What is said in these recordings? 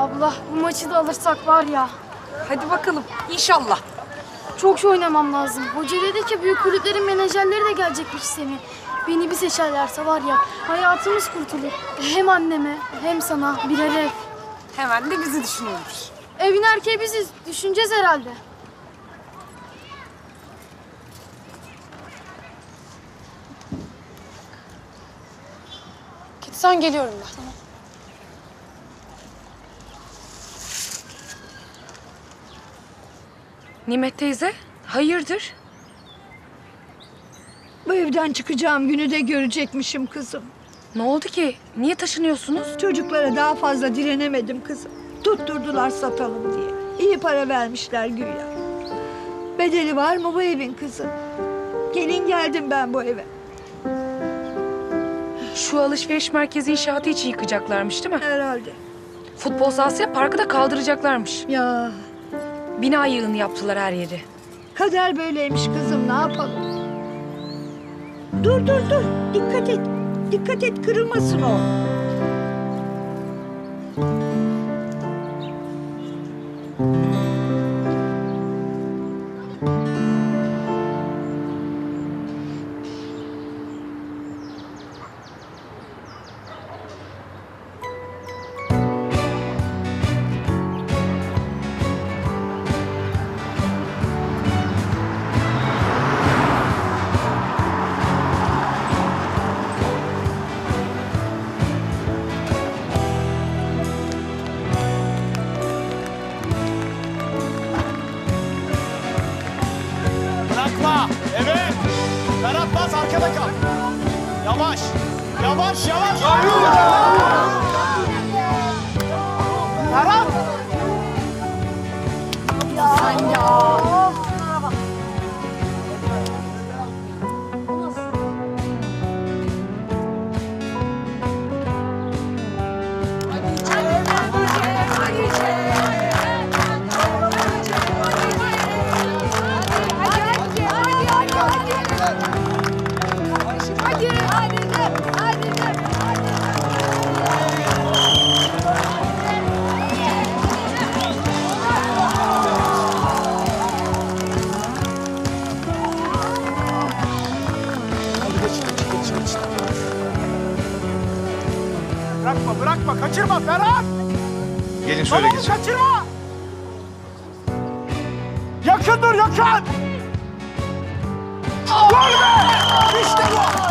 Abla bu maçı da alırsak var ya. Hadi bakalım inşallah. Çok şey oynamam lazım. Hoca dedi ki büyük kulüplerin menajerleri de gelecekmiş seni. Beni bir seçerlerse var ya hayatımız kurtulur. Hem anneme hem sana birer ev. Hemen de bizi düşünüyormuş. Evin erkeği biziz. Düşüneceğiz herhalde. Git sen geliyorum ben. Tamam. Nimet teyze hayırdır? Bu evden çıkacağım günü de görecekmişim kızım. Ne oldu ki? Niye taşınıyorsunuz? Çocuklara daha fazla direnemedim kızım. Tutturdular satalım diye. İyi para vermişler güya. Bedeli var mı bu evin kızım? Gelin geldim ben bu eve. Şu alışveriş merkezi inşaatı için yıkacaklarmış değil mi? Herhalde. Futbol sahası parkı da kaldıracaklarmış. Ya Bina yığını yaptılar her yeri. kader böyleymiş kızım ne yapalım? Dur dur dur dikkat et. Dikkat et kırılmasın o. arkada kal. Yavaş. Yavaş yavaş. Ferhat. Bırakma bırakma kaçırma Ferhat. Gelin şöyle Tamam kaçırma. Yakın dur yakın. Gol be. İşte bu.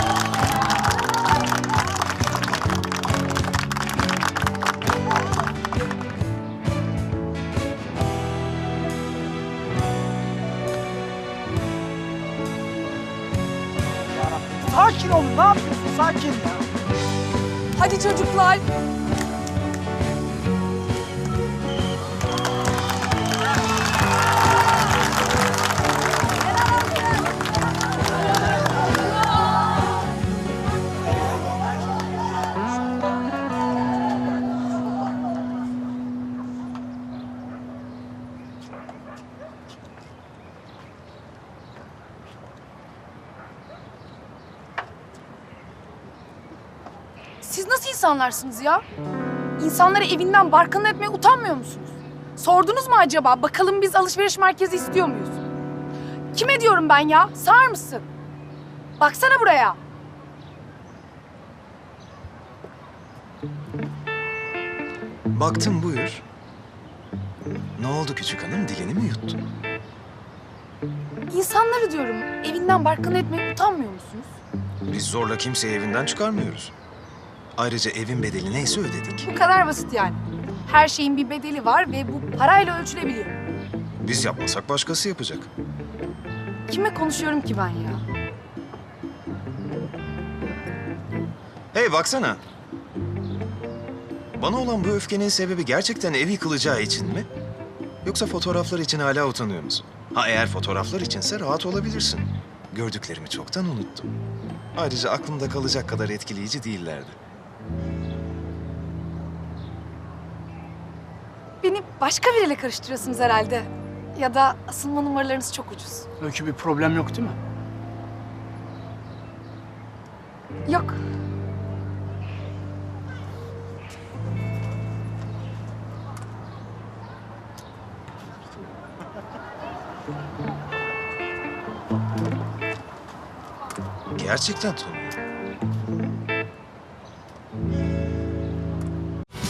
Sakin olun ne yapıyorsun sakin. Hadi çocuklar. Siz nasıl insanlarsınız ya? İnsanları evinden barkını etmeye utanmıyor musunuz? Sordunuz mu acaba? Bakalım biz alışveriş merkezi istiyor muyuz? Kime diyorum ben ya? Sağır mısın? Baksana buraya. Baktım buyur. Ne oldu küçük hanım dilini mi yuttun? İnsanları diyorum evinden barkını etmeye utanmıyor musunuz? Biz zorla kimseyi evinden çıkarmıyoruz. Ayrıca evin bedeli neyse ödedik. Bu kadar basit yani. Her şeyin bir bedeli var ve bu parayla ölçülebiliyor. Biz yapmasak başkası yapacak. Kime konuşuyorum ki ben ya? Hey baksana. Bana olan bu öfkenin sebebi gerçekten ev yıkılacağı için mi? Yoksa fotoğraflar için hala utanıyor musun? Ha eğer fotoğraflar içinse rahat olabilirsin. Gördüklerimi çoktan unuttum. Ayrıca aklımda kalacak kadar etkileyici değillerdi. Beni başka biriyle karıştırıyorsunuz herhalde. Ya da asılma numaralarınız çok ucuz. Öykü bir problem yok değil mi? Yok. Gerçekten Tom.